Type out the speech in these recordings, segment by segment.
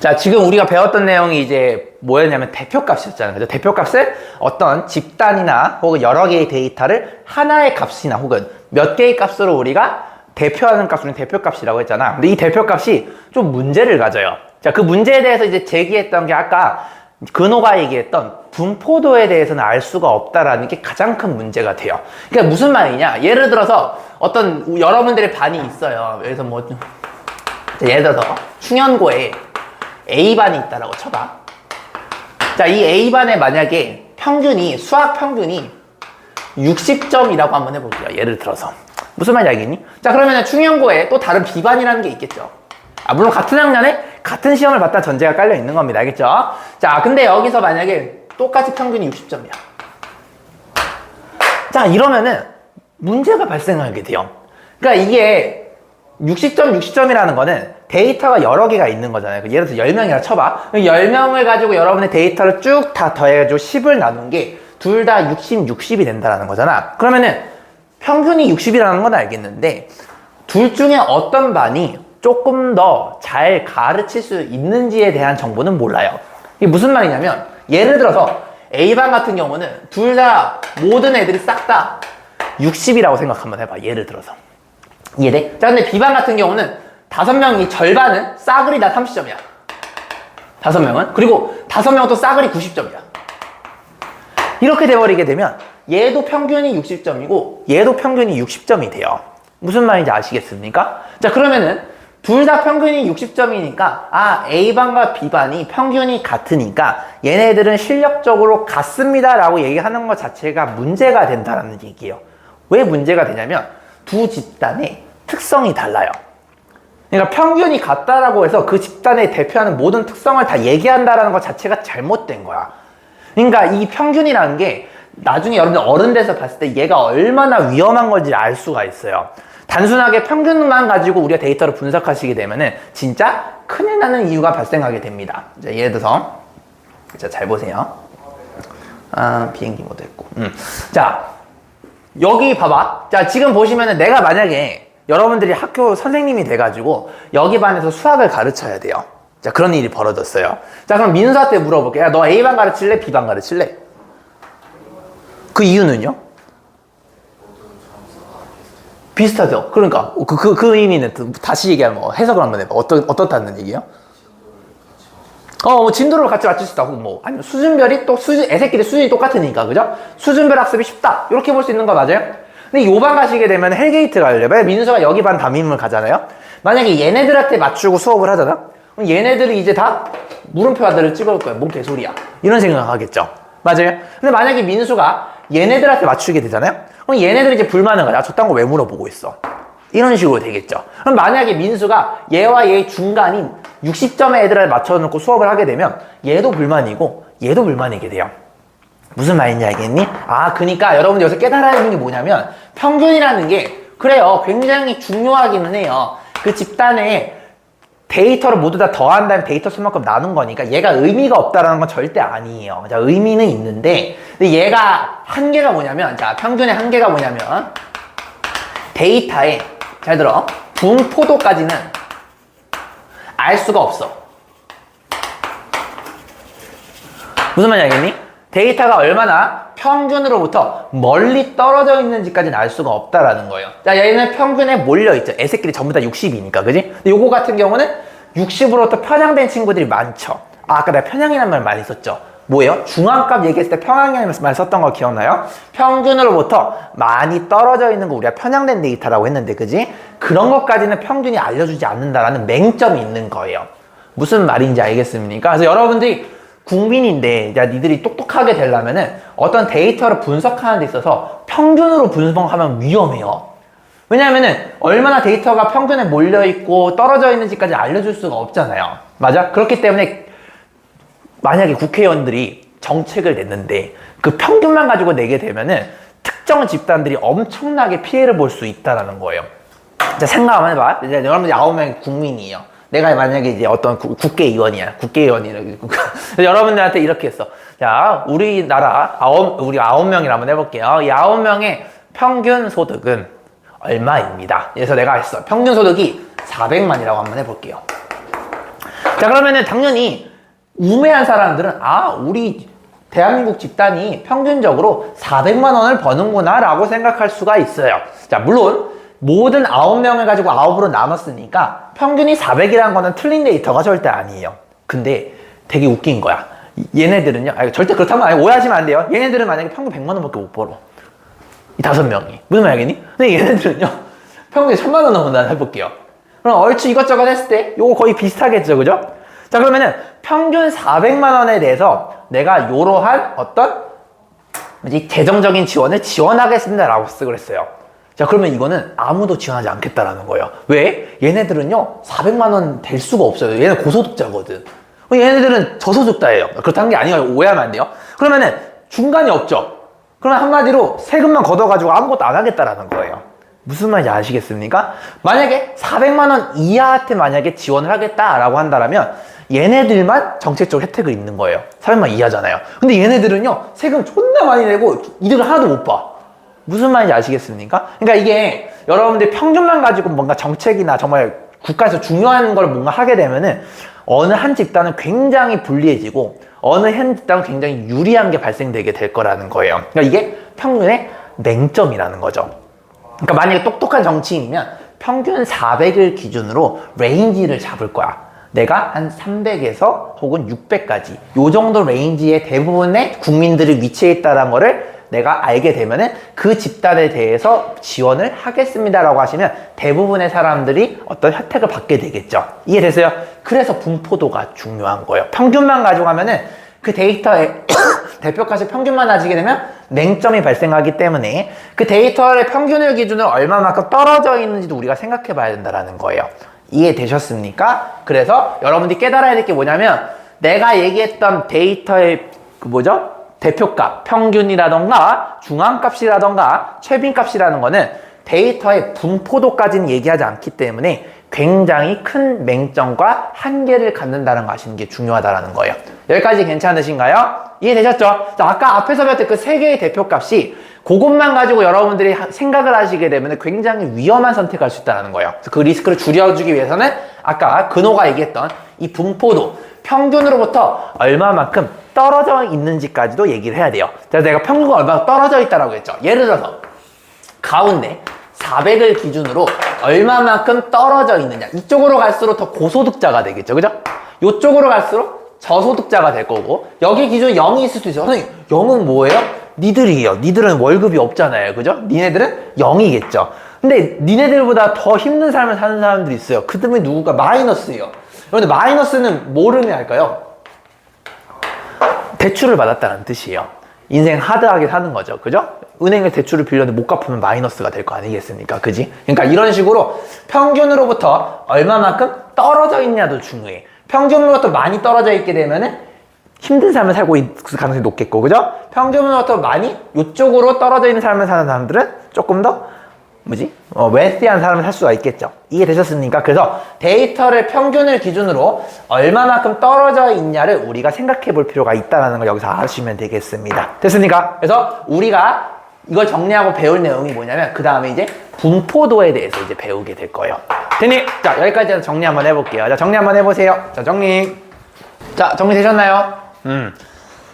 자, 지금 우리가 배웠던 내용이 이제 뭐였냐면 대표값이었잖아요. 그죠? 대표값을 어떤 집단이나 혹은 여러 개의 데이터를 하나의 값이나 혹은 몇 개의 값으로 우리가 대표하는 값을 대표값이라고 했잖아. 근데 이 대표값이 좀 문제를 가져요. 자, 그 문제에 대해서 이제 제기했던 게 아까 근호가 얘기했던 분포도에 대해서는 알 수가 없다라는 게 가장 큰 문제가 돼요. 그러니까 무슨 말이냐? 예를 들어서 어떤 여러분들의 반이 있어요. 그래서 뭐 자, 예를 들어서 충현고에 A반이 있다라고 쳐봐. 자, 이 A반에 만약에 평균이, 수학 평균이 60점이라고 한번 해볼게요. 예를 들어서. 무슨 말인지 알겠니? 자, 그러면 충현고에 또 다른 B반이라는 게 있겠죠. 아, 물론 같은 학년에 같은 시험을 봤다 전제가 깔려 있는 겁니다. 알겠죠? 자, 근데 여기서 만약에 똑같이 평균이 60점이야. 자, 이러면은 문제가 발생하게 돼요. 그러니까 이게 60점, 60점이라는 거는 데이터가 여러 개가 있는 거잖아요. 그 예를 들어서 10명이라 쳐봐. 10명을 가지고 여러분의 데이터를 쭉 다 더해가지고 10을 나눈 게 둘 다 60, 60이 된다는 거잖아. 그러면은 평균이 60이라는 건 알겠는데 둘 중에 어떤 반이 조금 더 잘 가르칠 수 있는지에 대한 정보는 몰라요. 이게 무슨 말이냐면 예를 들어서 A반 같은 경우는 둘 다 모든 애들이 싹 다 60이라고 생각 한번 해봐. 예를 들어서. 이해돼? 자, 근데 B반 같은 경우는 다섯 명이 절반은 싸그리 다 30점이야. 다섯 명은. 그리고 다섯 명은 또 싸그리 90점이야. 이렇게 돼버리게 되면 얘도 평균이 60점이고 얘도 평균이 60점이 돼요. 무슨 말인지 아시겠습니까? 자, 그러면은 둘 다 평균이 60점이니까 아, A반과 B반이 평균이 같으니까 얘네들은 실력적으로 같습니다라고 얘기하는 것 자체가 문제가 된다는 얘기예요. 왜 문제가 되냐면 두 집단의 특성이 달라요. 그러니까 평균이 같다라고 해서 그 집단에 대표하는 모든 특성을 다 얘기한다라는 것 자체가 잘못된 거야. 그러니까 이 평균이라는 게 나중에 여러분들 어른 돼서 봤을 때 얘가 얼마나 위험한 건지 알 수가 있어요. 단순하게 평균만 가지고 우리가 데이터를 분석하시게 되면은 진짜 큰일 나는 이유가 발생하게 됩니다. 자, 예를 들어서 자, 잘 보세요. 아, 비행기 모드 했고. 음. 자, 여기 봐봐. 자, 지금 보시면은 내가 만약에 여러분들이 학교 선생님이 돼가지고 여기 반에서 수학을 가르쳐야 돼요. 자, 그런 일이 벌어졌어요. 자, 그럼 민수한테 물어볼게. 야, 너 A반 가르칠래? B반 가르칠래? 그 이유는요? 비슷하죠? 그러니까, 그, 그, 그 의미는 또 다시 얘기하면 뭐 해석을 한번 해봐. 어떠, 어떻다는 얘기예요? 어, 뭐 진도를 같이 맞출 수 있다고, 뭐. 아니면 수준별이 또 수준, 애새끼리 수준이 똑같으니까, 그죠? 수준별 학습이 쉽다. 이렇게 볼 수 있는 거 맞아요? 근데 요반 가시게 되면 헬게이트 만약 민수가 여기 반 담임을 가잖아요? 만약에 얘네들한테 맞추고 수업을 하잖아? 그럼 얘네들이 이제 다 물음표 아들을 찍을 거야. 뭔 개소리야. 이런 생각 하겠죠. 맞아요? 근데 만약에 민수가 얘네들한테 맞추게 되잖아요? 그럼 얘네들이 이제 불만을 가져. 아, 저딴 거 왜 물어보고 있어? 이런 식으로 되겠죠. 그럼 만약에 민수가 얘와 얘의 중간인 60점의 애들을 맞춰놓고 수업을 하게 되면 얘도 불만이고 얘도 불만이게 돼요. 무슨 말인지 알겠니? 아, 그니까 여러분 여기서 깨달아야 되는 게 뭐냐면 평균이라는 게 그래요. 굉장히 중요하기는 해요. 그 집단의 데이터를 모두 다 더한다면 데이터 수만큼 나눈 거니까 얘가 의미가 없다라는 건 절대 아니에요. 자, 의미는 있는데 근데 얘가 한계가 뭐냐면 자, 평균의 한계가 뭐냐면 데이터에 잘 들어. 분포도까지는 알 수가 없어. 무슨 말인지 알겠니? 데이터가 얼마나 평균으로부터 멀리 떨어져 있는지까지는 알 수가 없다라는 거예요. 자, 얘는 평균에 몰려있죠. 애새끼리 전부 다 60이니까, 그지? 근데 요거 같은 경우는 60으로부터 편향된 친구들이 많죠. 아, 아까 내가 편향이라는 말 많이 썼죠. 뭐예요? 중앙값 얘기했을 때 평향이라는 말 썼던 거 기억나요? 평균으로부터 많이 떨어져 있는 거 우리가 편향된 데이터라고 했는데, 그지? 그런 것까지는 평균이 알려주지 않는다라는 맹점이 있는 거예요. 무슨 말인지 알겠습니까? 그래서 여러분들이 국민인데 야 니들이 똑똑하게 되려면은 어떤 데이터를 분석하는 데 있어서 평균으로 분석하면 위험해요. 왜냐하면은 얼마나 데이터가 평균에 몰려 있고 떨어져 있는지까지 알려줄 수가 없잖아요. 맞아? 그렇기 때문에 만약에 국회의원들이 정책을 냈는데 그 평균만 가지고 내게 되면은 특정 집단들이 엄청나게 피해를 볼 수 있다라는 거예요. 자, 생각 한번 해봐. 이제 여러분들 아홉 명이 국민이에요. 내가 만약에 이제 어떤 구- 국회의원이야. 국회의원이 여러분들한테 이렇게 했어. 자, 우리나라 아홉, 우리 아홉 명이라 한번 해볼게요. 이 아홉 명의 평균 소득은 얼마입니다. 그래서 내가 했어. 평균 소득이 400만이라고 한번 해볼게요. 자, 그러면은 당연히 우매한 사람들은 아, 우리 대한민국 집단이 평균적으로 400만 원을 버는구나 라고 생각할 수가 있어요. 자, 물론 모든 9명을 가지고 9으로 나눴으니까 평균이 400이라는 거는 틀린 데이터가 절대 아니에요. 근데 되게 웃긴 거야. 얘네들은요, 아, 절대 그렇다고 아니 오해하시면 안 돼요. 얘네들은 만약에 평균 100만 원밖에 못 벌어. 이 다섯 명이. 무슨 말이겠니? 근데 얘네들은요, 평균 1000만 원 넘는다 해볼게요. 그럼 얼추 이것저것 했을 때 요거 거의 비슷하겠죠, 그죠? 자, 그러면은 평균 400만 원에 대해서 내가 요러한 어떤 뭐지 재정적인 지원을 지원하겠습니다라고 쓰고 그랬어요. 자, 그러면 이거는 아무도 지원하지 않겠다라는 거예요. 왜? 얘네들은요, 400만 원 될 수가 없어요. 얘네 고소득자거든. 얘네들은 저소득자예요. 그렇다는 게 아니에요. 오해하면 안 돼요. 그러면은 중간이 없죠. 그러면 한마디로 세금만 걷어가지고 아무것도 안 하겠다라는 거예요. 무슨 말인지 아시겠습니까? 만약에 400만 원 이하한테 만약에 지원을 하겠다라고 한다면 얘네들만 정책적 혜택을 입는 거예요. 400만 이하잖아요. 근데 얘네들은요, 세금 존나 많이 내고 이득을 하나도 못 봐. 무슨 말인지 아시겠습니까? 그러니까 이게 여러분들 평균만 가지고 뭔가 정책이나 정말 국가에서 중요한 걸 뭔가 하게 되면은 어느 한 집단은 굉장히 불리해지고 어느 한 집단은 굉장히 유리한 게 발생되게 될 거라는 거예요. 그러니까 이게 평균의 맹점이라는 거죠. 그러니까 만약에 똑똑한 정치인이면 평균 400을 기준으로 레인지를 잡을 거야. 내가 한 300에서 혹은 600까지 요 정도 레인지의 대부분의 국민들이 위치해 있다는 거를 내가 알게 되면은 그 집단에 대해서 지원을 하겠습니다라고 하시면 대부분의 사람들이 어떤 혜택을 받게 되겠죠. 이해됐어요? 그래서 분포도가 중요한 거예요. 평균만 가져가면은 그 데이터의 대표값의 평균만 가지게 되면 맹점이 발생하기 때문에 그 데이터의 평균을 기준으로 얼마만큼 떨어져 있는지도 우리가 생각해 봐야 된다는 거예요. 이해되셨습니까? 그래서 여러분들이 깨달아야 될 게 뭐냐면 내가 얘기했던 데이터의 그 뭐죠? 대표값, 평균이라던가 중앙값이라던가 최빈값이라는 거는 데이터의 분포도까지는 얘기하지 않기 때문에 굉장히 큰 맹점과 한계를 갖는다는 거 아시는 게 중요하다는 거예요. 여기까지 괜찮으신가요? 이해되셨죠? 자, 아까 앞에서 배웠던 그 세 개의 대표값이 그것만 가지고 여러분들이 하- 생각을 하시게 되면 굉장히 위험한 선택을 할수 있다는 거예요. 그래서 그 리스크를 줄여주기 위해서는 아까 근호가 얘기했던 이 분포도 평균으로부터 얼마만큼 떨어져 있는지까지도 얘기를 해야 돼요. 그래서 내가 평균과 얼마나 떨어져 있다라고 했죠. 예를 들어서 가운데 400을 기준으로 얼마만큼 떨어져 있느냐. 이쪽으로 갈수록 더 고소득자가 되겠죠. 그죠? 이쪽으로 갈수록 저소득자가 될 거고 여기 기준 0이 있을 수 있어요. 선생님, 0은 뭐예요? 니들이에요. 니들은 월급이 없잖아요. 그죠? 니네들은 0이겠죠. 근데 니네들보다 더 힘든 삶을 사는 사람들이 있어요. 그들은 누구가 마이너스예요. 그런데 마이너스는 뭐를 의미할까요? 대출을 받았다는 뜻이에요. 인생 하드하게 사는 거죠. 그죠? 은행에 대출을 빌렸는데 못 갚으면 마이너스가 될 거 아니겠습니까? 그지? 그러니까 이런 식으로 평균으로부터 얼마만큼 떨어져 있냐도 중요해. 평균으로부터 많이 떨어져 있게 되면은 힘든 삶을 살고 있을 가능성이 높겠고, 그죠? 평균으로부터 많이 이쪽으로 떨어져 있는 삶을 사는 사람들은 조금 더 뭐지? 어, 웨스티한 사람을 살 수가 있겠죠. 이해되셨습니까? 그래서 데이터를 평균을 기준으로 얼마만큼 떨어져 있냐를 우리가 생각해 볼 필요가 있다는 걸 여기서 아시면 되겠습니다. 됐습니까? 그래서 우리가 이걸 정리하고 배울 내용이 뭐냐면 그 다음에 이제 분포도에 대해서 이제 배우게 될 거예요. 됐니? 자, 여기까지 정리 한번 해볼게요. 자, 정리 한번 해보세요. 자, 정리. 자, 정리 되셨나요? 음.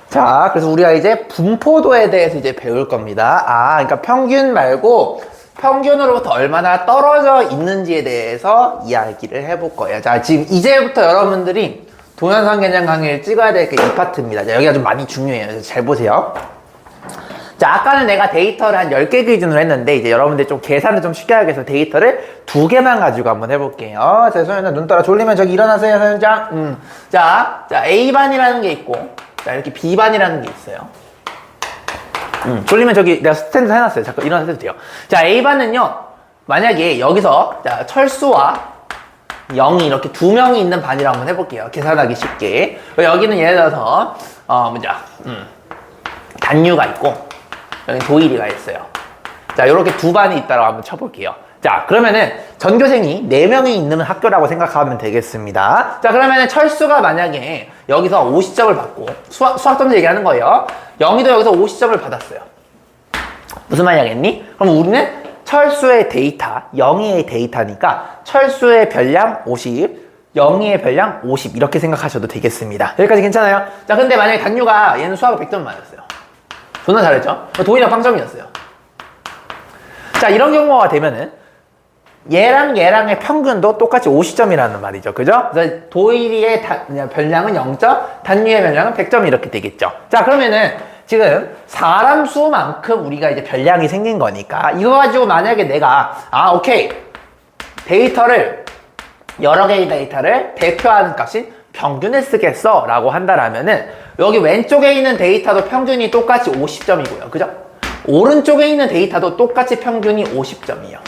자, 그래서 우리가 이제 분포도에 대해서 이제 배울 겁니다. 아, 그러니까 평균 말고 평균으로부터 얼마나 떨어져 있는지에 대해서 이야기를 해볼 거예요. 자, 지금 이제부터 여러분들이 동영상 개념 강의를 찍어야 될 게 이 파트입니다. 자, 여기가 좀 많이 중요해요. 잘 보세요. 자, 아까는 내가 데이터를 한 10개 기준으로 했는데, 이제 여러분들 좀 계산을 좀 쉽게 하기 위해서 데이터를 두 개만 가지고 한번 해볼게요. 자, 소연아, 눈 떠라. 졸리면 저기 일어나세요, 소연장. 음. 자, 자, A반이라는 게 있고, 자, 이렇게 B반이라는 게 있어요. 음, 졸리면 저기 내가 스탠드 해놨어요. 잠깐 일어나서 해도 돼요. 자, A반은요, 만약에 여기서, 자, 철수와 0이 이렇게 두 명이 있는 반이라고 한번 해볼게요. 계산하기 쉽게. 여기는 예를 들어서, 어, 뭐냐, 음, 단유가 있고, 여기 도일이가 있어요. 자, 이렇게 두 반이 있다고 한번 쳐볼게요. 자, 그러면은 전교생이 4명이 있는 학교라고 생각하면 되겠습니다. 자, 그러면은 철수가 만약에 여기서 50점을 받고, 수학, 수학점수 얘기하는 거예요. 영희도 여기서 50점을 받았어요. 무슨 말이겠니? 그럼 우리는 철수의 데이터, 영희의 데이터니까 철수의 별량 50, 영희의 별량 50 이렇게 생각하셔도 되겠습니다. 여기까지 괜찮아요? 자, 근데 만약에 단유가 얘는 수학을 100점 맞았어요. 존나 잘했죠? 도희랑 빵점이었어요. 자, 이런 경우가 되면은 얘랑 얘랑의 평균도 똑같이 50점이라는 말이죠. 그죠? 도일이의 다- 별량은 0점, 단유의 별량은 100점 이렇게 되겠죠. 자, 그러면은 지금 사람 수만큼 우리가 이제 별량이 생긴 거니까 이거 가지고 만약에 내가 아, 오케이. 데이터를 여러 개의 데이터를 대표하는 값인 평균을 쓰겠어 라고 한다라면은 여기 왼쪽에 있는 데이터도 평균이 똑같이 50점이고요. 그죠? 오른쪽에 있는 데이터도 똑같이 평균이 50점이에요.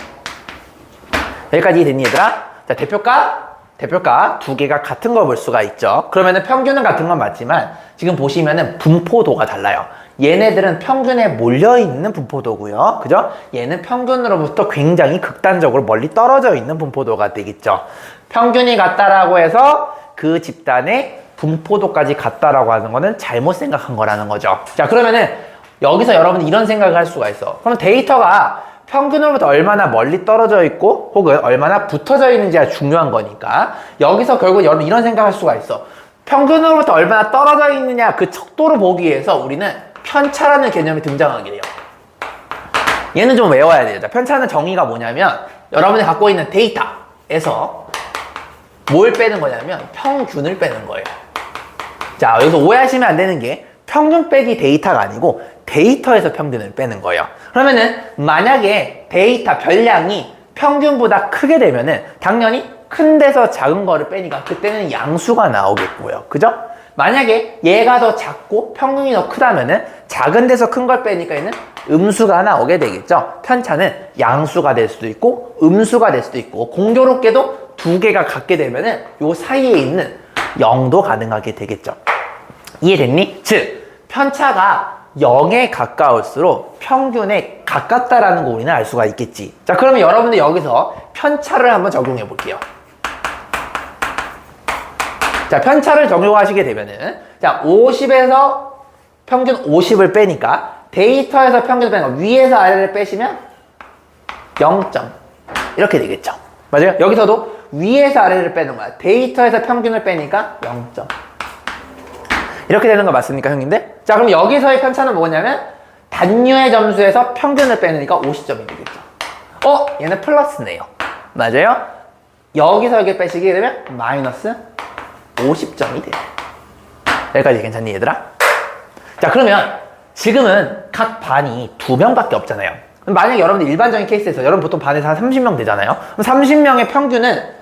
여기까지 됐니 얘들아? 자 대표가 대표가 두 개가 같은 걸 볼 수가 있죠. 그러면은 평균은 같은 건 맞지만 지금 보시면은 분포도가 달라요. 얘네들은 평균에 몰려 있는 분포도고요. 그죠? 얘는 평균으로부터 굉장히 극단적으로 멀리 떨어져 있는 분포도가 되겠죠. 평균이 같다라고 해서 그 집단의 분포도까지 같다라고 하는 거는 잘못 생각한 거라는 거죠. 자, 그러면은 여기서 여러분 이런 생각을 할 수가 있어. 그럼 데이터가 평균으로부터 얼마나 멀리 떨어져 있고 혹은 얼마나 붙어져 있는지가 중요한 거니까 여기서 결국 여러분 이런 생각할 수가 있어. 평균으로부터 얼마나 떨어져 있느냐 그 척도를 보기 위해서 우리는 편차라는 개념이 등장하게 돼요. 얘는 좀 외워야 돼요. 자, 편차는 정의가 뭐냐면 여러분이 갖고 있는 데이터에서 뭘 빼는 거냐면 평균을 빼는 거예요. 자, 여기서 오해하시면 안 되는 게 평균 빼기 데이터가 아니고 데이터에서 평균을 빼는 거예요. 그러면은 만약에 데이터 별량이 평균보다 크게 되면은 당연히 큰 데서 작은 거를 빼니까 그때는 양수가 나오겠고요. 그죠? 만약에 얘가 더 작고 평균이 더 크다면은 작은 데서 큰 걸 빼니까 얘는 음수가 나오게 되겠죠. 편차는 양수가 될 수도 있고 음수가 될 수도 있고 공교롭게도 두 개가 같게 되면은 요 사이에 있는 0도 가능하게 되겠죠. 이해됐니? 즉 편차가 0에 가까울수록 평균에 가깝다라는 거 우리는 알 수가 있겠지. 자, 그러면 여러분들 여기서 편차를 한번 적용해 볼게요. 자, 편차를 적용하시게 되면은 자, 50에서 평균 50을 빼니까 데이터에서 평균을 거 위에서 아래를 빼시면 0점 이렇게 되겠죠. 맞아요? 여기서도 위에서 아래를 빼는 거야. 데이터에서 평균을 빼니까 0점. 이렇게 되는 거 맞습니까, 형님들? 자, 그럼 여기서의 편차는 뭐냐면 단유의 점수에서 평균을 빼니까 50점이 되겠죠. 어? 얘는 플러스네요. 맞아요? 여기서 여기 빼시게 되면 마이너스 50점이 돼요. 여기까지 괜찮니, 얘들아? 자, 그러면 지금은 각 반이 두 명밖에 없잖아요. 만약에 여러분들 일반적인 케이스에서 여러분 보통 반에서 한 30명 되잖아요. 그럼 30명의 평균은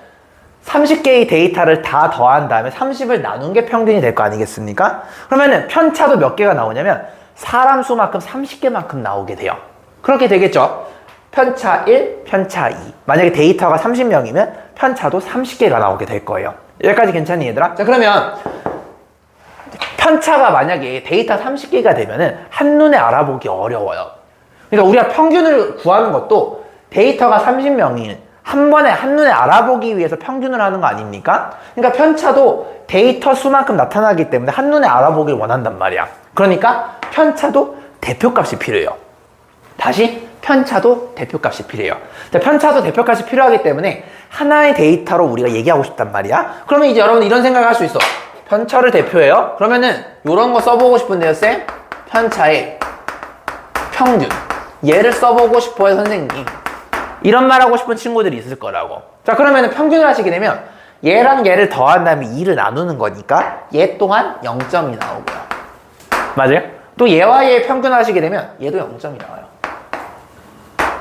30개의 데이터를 다 더한 다음에 30을 나눈 게 평균이 될 거 아니겠습니까? 그러면은 편차도 몇 개가 나오냐면 사람 수만큼 30개만큼 나오게 돼요. 그렇게 되겠죠? 편차 1, 편차 2. 만약에 데이터가 30명이면 편차도 30개가 나오게 될 거예요. 여기까지 괜찮니 얘들아? 자 그러면 편차가 만약에 데이터 30개가 되면은 한눈에 알아보기 어려워요. 그러니까 우리가 평균을 구하는 것도 데이터가 30명이 한 번에 한눈에 알아보기 위해서 평균을 하는 거 아닙니까? 그러니까 편차도 데이터 수만큼 나타나기 때문에 한눈에 알아보길 원한단 말이야. 그러니까 편차도 대표값이 필요해요. 다시 편차도 대표값이 필요해요. 자, 편차도 대표값이 필요하기 때문에 하나의 데이터로 우리가 얘기하고 싶단 말이야. 그러면 이제 여러분 이런 생각을 할 수 있어. 편차를 대표해요. 그러면은 이런 거 써보고 싶은데요, 쌤. 편차의 평균. 얘를 써보고 싶어요, 선생님. 이런 말 하고 싶은 친구들이 있을 거라고. 자, 그러면 평균을 하시게 되면 얘랑 얘를 더한 다음에 2를 나누는 거니까 얘 또한 0점이 나오고요. 맞아요? 또 얘와 얘 평균 하시게 되면 얘도 0점이 나와요.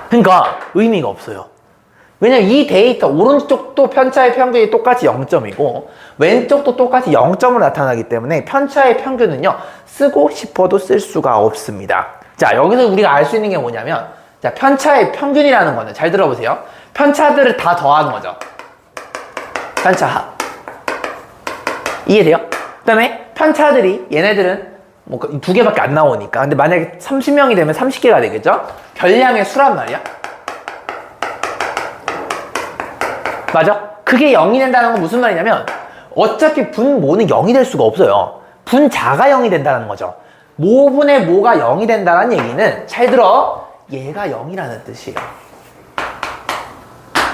그러니까 의미가 없어요. 왜냐면 이 데이터 오른쪽도 편차의 평균이 똑같이 0점이고 왼쪽도 똑같이 0점으로 나타나기 때문에 편차의 평균은요 쓰고 싶어도 쓸 수가 없습니다. 자 여기서 우리가 알 수 있는 게 뭐냐면 자 편차의 평균이라는 거는 잘 들어보세요. 편차들을 다 더하는 거죠. 편차 합. 이해돼요? 그 다음에 편차들이 얘네들은 뭐 두 개밖에 안 나오니까 근데 만약에 30명이 되면 30개가 되겠죠? 별량의 수란 말이야. 맞아? 그게 0이 된다는 건 무슨 말이냐면 어차피 분모는 0이 될 수가 없어요. 분자가 0이 된다는 거죠. 모분의 모가 0이 된다는 얘기는 잘 들어 얘가 0이라는 뜻이에요.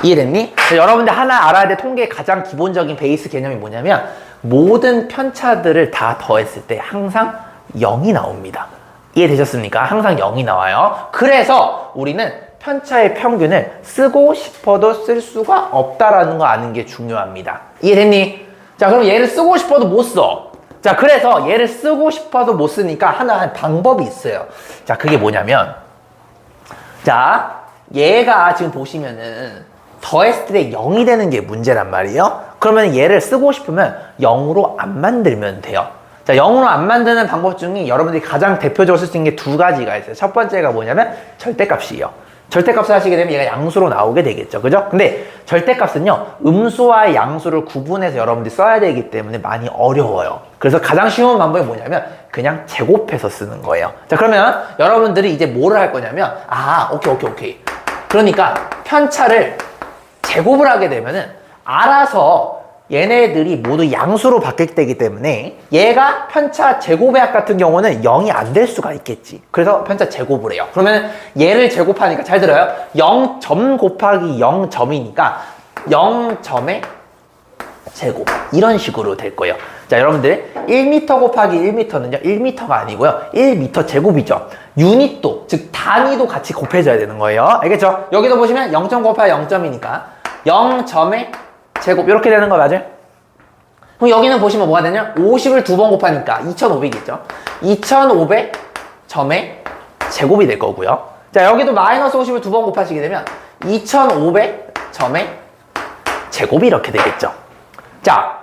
이해됐니? 여러분들 하나 알아야 될 통계의 가장 기본적인 베이스 개념이 뭐냐면 모든 편차들을 다 더했을 때 항상 0이 나옵니다. 이해되셨습니까? 항상 0이 나와요. 그래서 우리는 편차의 평균을 쓰고 싶어도 쓸 수가 없다라는 거 아는 게 중요합니다. 이해됐니? 자, 그럼 얘를 쓰고 싶어도 못 써. 자, 그래서 얘를 쓰고 싶어도 못 쓰니까 하나 방법이 있어요. 자, 그게 뭐냐면 자, 얘가 지금 보시면은 더했을 때 0이 되는 게 문제란 말이에요. 그러면 얘를 쓰고 싶으면 0으로 안 만들면 돼요. 자, 0으로 안 만드는 방법 중에 여러분들이 가장 대표적으로 쓸 수 있는 게 두 가지가 있어요. 첫 번째가 뭐냐면 절대값이에요. 절대값을 하시게 되면 얘가 양수로 나오게 되겠죠. 그죠? 근데 절대값은요, 음수와 양수를 구분해서 여러분들이 써야 되기 때문에 많이 어려워요. 그래서 가장 쉬운 방법이 뭐냐면 그냥 제곱해서 쓰는 거예요. 자, 그러면 여러분들이 이제 뭐를 할 거냐면, 아, 오케이, 오케이, 오케이. 그러니까 편차를 제곱을 하게 되면은 알아서 얘네들이 모두 양수로 바뀌게 되기 때문에 얘가 편차 제곱의 같은 경우는 0이 안 될 수가 있겠지. 그래서 편차 제곱을 해요. 그러면 얘를 제곱하니까 잘 들어요. 0점 곱하기 0점이니까 0점의 제곱 이런 식으로 될 거예요. 자, 여러분들 1m 곱하기 1m는요. 1m가 아니고요. 1m 제곱이죠. 유닛도 즉 단위도 같이 곱해져야 되는 거예요. 알겠죠? 여기도 보시면 0점 곱하기 0점이니까 0점의 제곱 이렇게 되는 거 맞아요? 그럼 여기는 보시면 뭐가 되냐? 50을 두 번 곱하니까 2500이죠. 2500 점의 제곱이 될 거고요. 자, 여기도 마이너스 50을 두 번 곱하시게 되면 2500 점의 제곱이 이렇게 되겠죠. 자,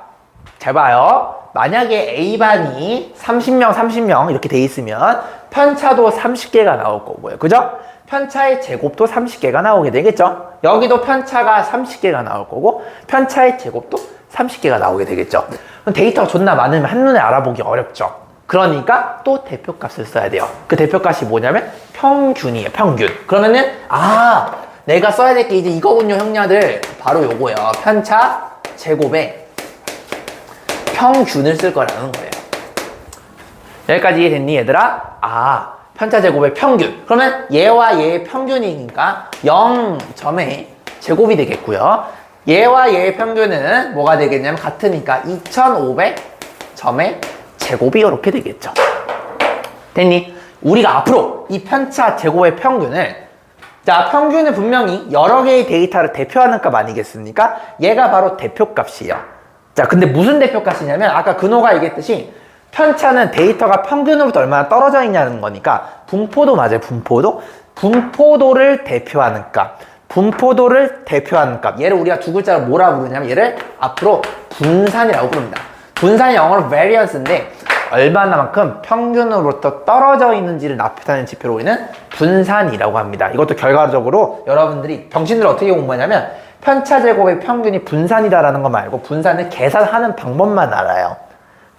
잘 봐요. 만약에 A반이 30명, 30명 이렇게 돼 있으면 편차도 30개가 나올 거고요. 그죠? 편차의 제곱도 30개가 나오게 되겠죠? 여기도 편차가 30개가 나올 거고 편차의 제곱도 30개가 나오게 되겠죠? 데이터가 존나 많으면 한눈에 알아보기 어렵죠? 그러니까 또 대표값을 써야 돼요. 그 대표값이 뭐냐면 평균이에요. 평균. 그러면은 아 내가 써야 될 게 이제 이거군요, 형냐들. 바로 요거예요. 편차 제곱에 평균을 쓸 거라는 거예요. 여기까지 이해됐니 얘들아? 아 편차 제곱의 평균 그러면 얘와 얘의 평균이니까 0점의 제곱이 되겠고요 얘와 얘의 평균은 뭐가 되겠냐면 같으니까 2500점의 제곱이 이렇게 되겠죠 됐니? 우리가 앞으로 이 편차 제곱의 평균을 자, 평균은 분명히 여러 개의 데이터를 대표하는 값 아니겠습니까? 얘가 바로 대표값이에요. 자, 근데 무슨 대표값이냐면 아까 근호가 얘기했듯이 편차는 데이터가 평균으로부터 얼마나 떨어져 있냐는 거니까 분포도 맞아요. 분포도. 분포도를 대표하는 값. 분포도를 대표하는 값. 얘를 우리가 두 글자로 뭐라 부르냐면 얘를 앞으로 분산이라고 부릅니다. 분산이 영어로 variance인데 얼마나만큼 평균으로부터 떨어져 있는지를 나타내는 지표로 우리는 분산이라고 합니다. 이것도 결과적으로 여러분들이 병신들 어떻게 공부하냐면 편차 제곱의 평균이 분산이다라는 거 말고 분산을 계산하는 방법만 알아요.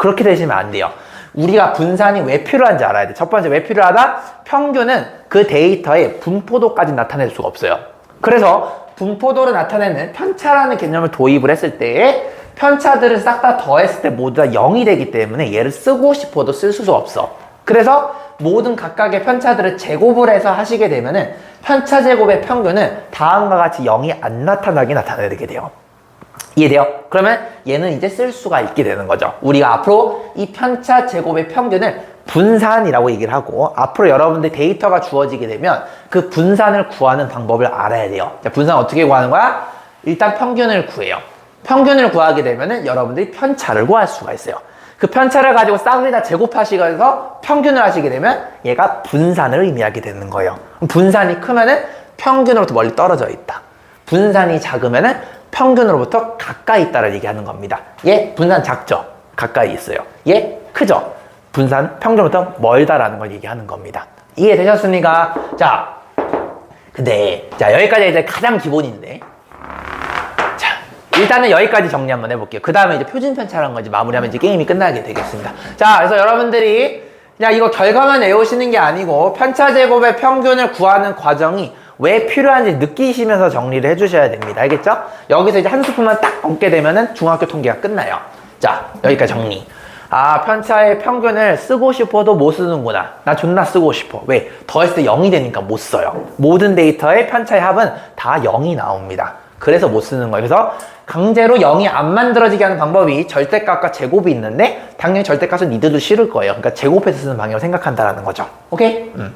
그렇게 되시면 안 돼요. 우리가 분산이 왜 필요한지 알아야 돼. 첫 번째 왜 필요하다? 평균은 그 데이터의 분포도까지 나타낼 수가 없어요. 그래서 분포도를 나타내는 편차라는 개념을 도입을 했을 때 편차들을 싹 다 더했을 때 모두 다 0이 되기 때문에 얘를 쓰고 싶어도 쓸 수가 없어. 그래서 모든 각각의 편차들을 제곱을 해서 하시게 되면은 편차 제곱의 평균은 다음과 같이 0이 안 나타나게 나타내게 돼요. 이해돼요? 그러면 얘는 이제 쓸 수가 있게 되는 거죠. 우리가 앞으로 이 편차 제곱의 평균을 분산이라고 얘기를 하고 앞으로 여러분들 데이터가 주어지게 되면 그 분산을 구하는 방법을 알아야 돼요. 자, 분산 어떻게 구하는 거야? 일단 평균을 구해요. 평균을 구하게 되면은 여러분들이 편차를 구할 수가 있어요. 그 편차를 가지고 싹을 제곱하시면서 평균을 하시게 되면 얘가 분산을 의미하게 되는 거예요. 분산이 크면은 평균으로부터 멀리 떨어져 있다. 분산이 작으면은 평균으로부터 가까이 있다를 얘기하는 겁니다. 얘 분산 작죠? 가까이 있어요. 얘 크죠? 분산 평균으로부터 멀다라는 걸 얘기하는 겁니다. 이해되셨습니까? 자, 근데 자 여기까지 이제 가장 기본인데 자 일단은 여기까지 정리 한번 해볼게요. 그 다음에 이제 표준 편차라는 거지 마무리하면 이제 게임이 끝나게 되겠습니다. 자 그래서 여러분들이 그냥 이거 결과만 외우시는 게 아니고 편차 제곱의 평균을 구하는 과정이 왜 필요한지 느끼시면서 정리를 해주셔야 됩니다. 알겠죠? 여기서 이제 한 스푼만 딱 얹게 되면은 중학교 통계가 끝나요. 자, 여기까지 정리. 아, 편차의 평균을 쓰고 싶어도 못 쓰는구나. 나 존나 쓰고 싶어. 왜? 더했을 때 0이 되니까 못 써요. 모든 데이터의 편차의 합은 다 0이 나옵니다. 그래서 못 쓰는 거예요. 그래서 강제로 0이 안 만들어지게 하는 방법이 절대값과 제곱이 있는데 당연히 절대값은 니들도 싫을 거예요. 그러니까 제곱해서 쓰는 방향을 생각한다라는 거죠. 오케이? 음.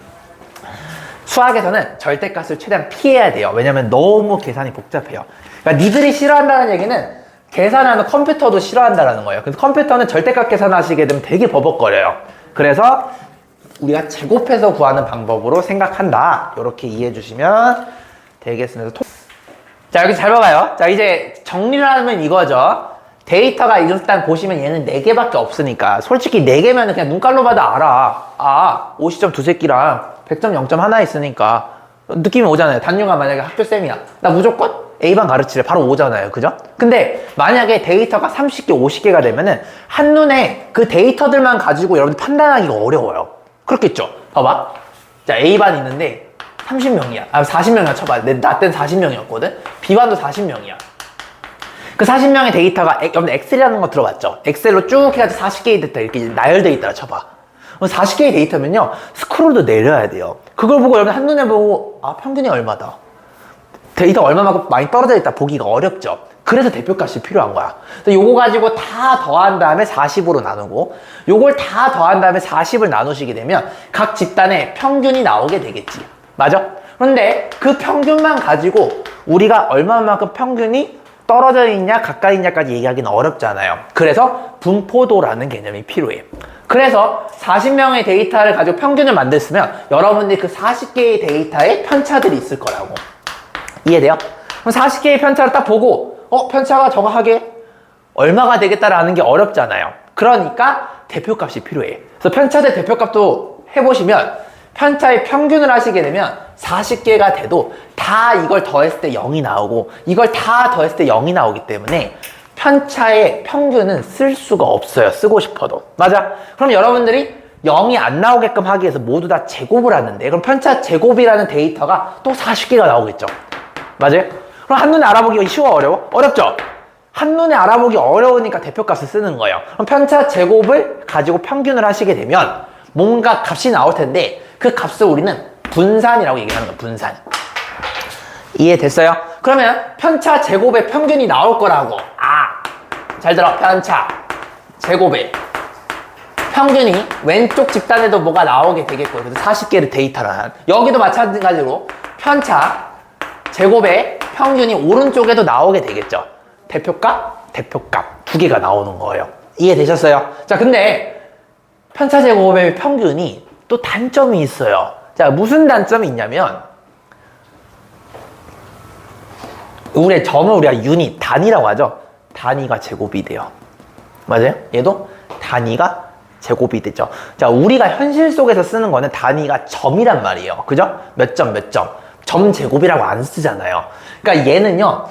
수학에서는 절대값을 최대한 피해야 돼요. 왜냐면 너무 계산이 복잡해요. 그러니까 니들이 싫어한다는 얘기는 계산하는 컴퓨터도 싫어한다는 거예요. 그래서 컴퓨터는 절대값 계산하시게 되면 되게 버벅거려요. 그래서 우리가 제곱해서 구하는 방법으로 생각한다. 이렇게 이해해 주시면 되겠습니다. 토- 자, 여기 잘 봐봐요. 자, 이제 정리를 하면 이거죠. 데이터가 일단 보시면 얘는 4개밖에 없으니까 솔직히 4개면 그냥 눈깔로 봐도 알아. 아, 50점 두세 끼랑 100점 0점 하나 있으니까 느낌이 오잖아요. 단유가 만약에 학교쌤이야. 나 무조건 A반 가르치래. 바로 오잖아요. 그죠? 근데 만약에 데이터가 30개, 50개가 되면은 한눈에 그 데이터들만 가지고 여러분들 판단하기가 어려워요. 그렇겠죠? 봐봐. 자, A반 있는데 30명이야. 아, 40명이야 쳐봐. 내, 나 때는 40명이었거든? B반도 40명이야. 그 40명의 데이터가, 엑- 여러분 엑셀이라는 거 들어봤죠? 엑셀로 쭉 해가지고 40개의 데이터 이렇게 나열돼 있다라 쳐봐. 그럼 40개의 데이터면요, 스크롤도 내려야 돼요. 그걸 보고 여러분 한눈에 보고, 아, 평균이 얼마다. 데이터 얼마만큼 많이 떨어져 있다 보기가 어렵죠. 그래서 대표값이 필요한 거야. 요거 가지고 다 더한 다음에 40으로 나누고, 요걸 다 더한 다음에 40을 나누시게 되면 각 집단의 평균이 나오게 되겠지. 맞아? 그런데 그 평균만 가지고 우리가 얼마만큼 평균이 떨어져 있냐, 가까이 있냐까지 얘기하기는 어렵잖아요. 그래서 분포도라는 개념이 필요해. 그래서 40명의 데이터를 가지고 평균을 만들었으면 여러분들이 그 40개의 데이터에 편차들이 있을 거라고. 이해돼요? 그럼 40개의 편차를 딱 보고 어 편차가 정확하게 얼마가 되겠다라는 게 어렵잖아요. 그러니까 대표값이 필요해. 그래서 편차 대 대표값도 해보시면 편차의 평균을 하시게 되면 40개가 돼도 다 이걸 더했을 때 0이 나오고 이걸 다 더했을 때 0이 나오기 때문에 편차의 평균은 쓸 수가 없어요. 쓰고 싶어도. 맞아? 그럼 여러분들이 0이 안 나오게끔 하기 위해서 모두 다 제곱을 하는데 그럼 편차 제곱이라는 데이터가 또 40개가 나오겠죠. 맞아요? 그럼 한눈에 알아보기 쉬워 어려워? 어렵죠? 한눈에 알아보기 어려우니까 대표값을 쓰는 거예요. 그럼 편차 제곱을 가지고 평균을 하시게 되면 뭔가 값이 나올 텐데 그 값을 우리는 분산이라고 얘기하는 거예요. 분산. 이해됐어요? 그러면 편차 제곱의 평균이 나올 거라고. 아, 잘 들어. 편차 제곱의 평균이 왼쪽 집단에도 뭐가 나오게 되겠고 그래서 40개를 데이터를 한 여기도 마찬가지로 편차 제곱의 평균이 오른쪽에도 나오게 되겠죠. 대표값, 대표값 두 개가 나오는 거예요. 이해되셨어요? 자, 근데 편차 제곱의 평균이 또 단점이 있어요. 자, 무슨 단점이 있냐면 우리의 점을 우리가 유닛, 단위라고 하죠. 단위가 제곱이 돼요. 맞아요? 얘도 단위가 제곱이 되죠. 자, 우리가 현실 속에서 쓰는 거는 단위가 점이란 말이에요. 그죠? 몇 점, 몇 점. 점 제곱이라고 안 쓰잖아요. 그러니까 얘는요,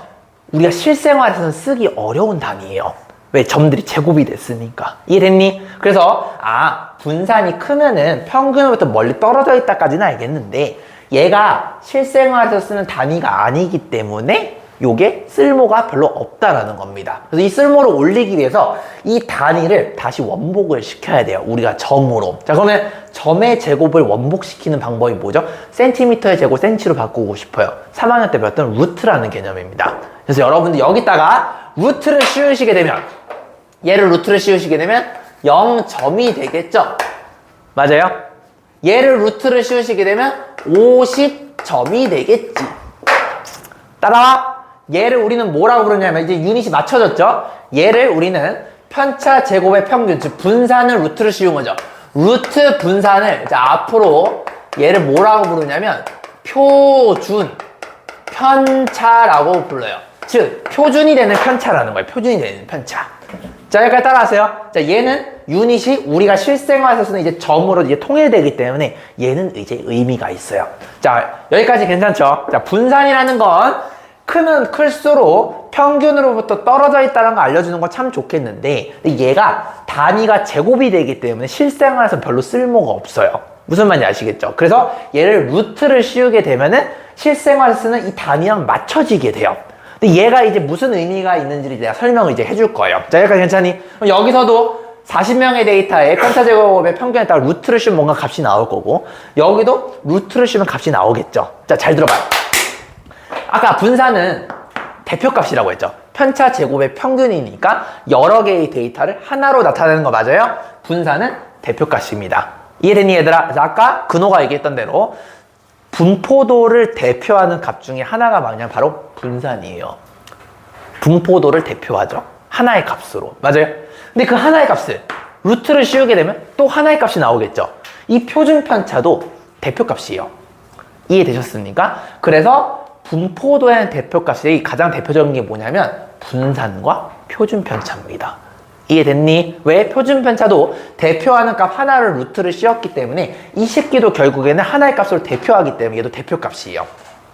우리가 실생활에서는 쓰기 어려운 단위예요. 왜? 점들이 제곱이 됐으니까. 이해됐니? 그래서, 아, 분산이 크면은 평균으로부터 멀리 떨어져 있다까지는 알겠는데, 얘가 실생활에서 쓰는 단위가 아니기 때문에 요게 쓸모가 별로 없다라는 겁니다. 그래서 이 쓸모를 올리기 위해서 이 단위를 다시 원복을 시켜야 돼요. 우리가 점으로. 자, 그러면 점의 제곱을 원복시키는 방법이 뭐죠? 센티미터의 제곱 센치로 바꾸고 싶어요. 3학년 때 배웠던 루트라는 개념입니다. 그래서 여러분들 여기다가 루트를 씌우시게 되면 얘를 루트를 씌우시게 되면 0점이 되겠죠? 맞아요? 얘를 루트를 씌우시게 되면 50점이 되겠지. 따라와. 얘를 우리는 뭐라고 부르냐면 이제 유닛이 맞춰졌죠? 얘를 우리는 편차 제곱의 평균, 즉 분산을 루트를 씌운 거죠. 루트 분산을 자 앞으로 얘를 뭐라고 부르냐면 표준 편차라고 불러요. 즉 표준이 되는 편차라는 거예요. 표준이 되는 편차. 자, 여기까지 따라하세요. 자, 얘는 유닛이 우리가 실생활에서 쓰는 이제 점으로 이제 통일되기 때문에 얘는 이제 의미가 있어요. 자, 여기까지 괜찮죠? 자, 분산이라는 건 크면 클수록 평균으로부터 떨어져 있다는 거 알려주는 건 참 좋겠는데 얘가 단위가 제곱이 되기 때문에 실생활에서 별로 쓸모가 없어요. 무슨 말인지 아시겠죠? 그래서 얘를 루트를 씌우게 되면은 실생활에서 쓰는 이 단위랑 맞춰지게 돼요. 근데 얘가 이제 무슨 의미가 있는지를 내가 설명을 이제 해줄 거예요. 자, 여기까지 괜찮니? 그럼 여기서도 40명의 데이터에 편차 제곱의 평균에 따라 루트를 씌우면 뭔가 값이 나올 거고 여기도 루트를 씌우면 값이 나오겠죠. 자, 잘 들어봐요. 아까 분산은 대표값이라고 했죠. 편차 제곱의 평균이니까 여러 개의 데이터를 하나로 나타내는 거 맞아요? 분산은 대표값입니다. 이해되니 얘들아? 자, 아까 근호가 얘기했던 대로 분포도를 대표하는 값 중에 하나가 뭐냐 바로 분산이에요. 분포도를 대표하죠. 하나의 값으로. 맞아요? 근데 그 하나의 값을 루트를 씌우게 되면 또 하나의 값이 나오겠죠. 이 표준 편차도 대표값이에요. 이해되셨습니까? 그래서 분포도의 대표값이 가장 대표적인 게 뭐냐면 분산과 표준 편차입니다. 이해됐니? 왜? 표준 편차도 대표하는 값 하나를 루트를 씌웠기 때문에 이 새끼도 결국에는 하나의 값으로 대표하기 때문에 얘도 대표값이에요.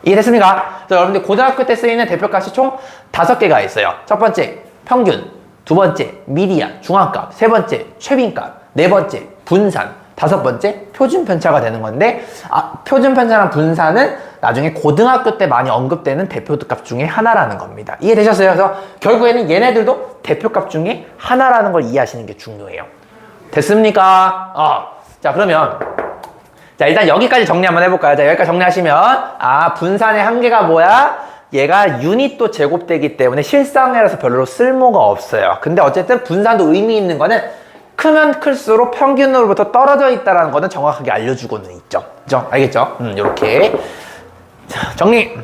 이해됐습니까? 자, 여러분들 고등학교 때 쓰이는 대표값이 총 다섯 개가 있어요. 첫 번째, 평균. 두 번째, 미디안, 중앙값. 세 번째, 최빈값. 네 번째, 분산. 다섯 번째, 표준 편차가 되는 건데, 아, 표준 편차랑 분산은 나중에 고등학교 때 많이 언급되는 대표값 중에 하나라는 겁니다. 이해되셨어요? 그래서 결국에는 얘네들도 대표값 중에 하나라는 걸 이해하시는 게 중요해요. 됐습니까? 어. 자, 그러면 자, 일단 여기까지 정리 한번 해볼까요? 자, 여기까지 정리하시면, 아, 분산의 한계가 뭐야? 얘가 유닛도 제곱되기 때문에 실상이라서 별로 쓸모가 없어요. 근데 어쨌든 분산도 의미 있는 거는 크면 클수록 평균으로부터 떨어져 있다는 거는 정확하게 알려주고는 있죠. 그죠? 알겠죠? 음, 요렇게. 자, 정리.